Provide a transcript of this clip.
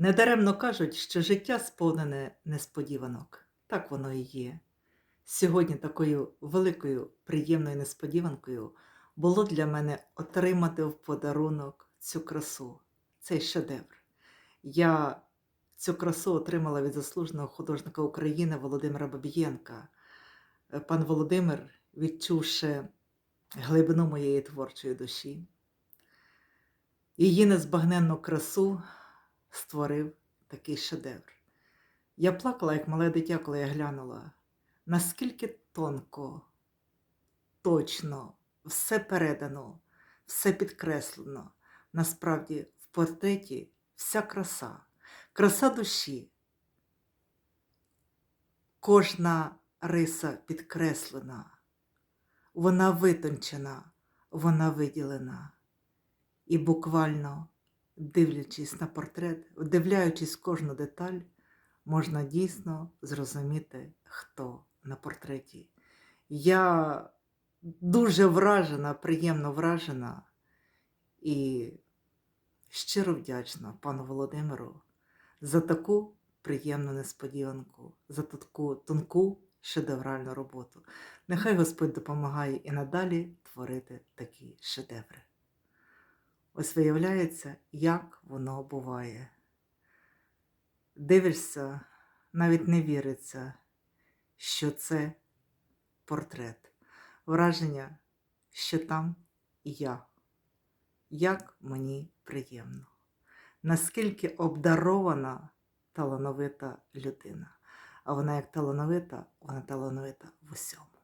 Недаремно кажуть, що життя сповнене несподіванок. Так воно і є. Сьогодні такою великою приємною несподіванкою було для мене отримати в подарунок цю красу, цей шедевр. Я цю красу отримала від заслуженого художника України Володимира Бабієнка. Пан Володимир, відчувши глибину моєї творчої душі, її незбагненну красу створив такий шедевр. Я плакала, як мале дитя, коли я глянула, наскільки тонко, точно, все передано, все підкреслено. Насправді, в портреті вся краса, краса душі. Кожна риса підкреслена, вона витончена, вона виділена. І буквально, дивлячись на портрет, вдивляючись кожну деталь, можна дійсно зрозуміти, хто на портреті. Я дуже вражена, приємно вражена і щиро вдячна пану Володимиру за таку приємну несподіванку, за таку тонку шедевральну роботу. Нехай Господь допомагає і надалі творити такі шедеври. Ось виявляється, як воно буває. Дивишся, навіть не віриться, що це портрет. Враження, що там я. Як мені приємно. Наскільки обдарована талановита людина. А вона як талановита, вона талановита в усьому.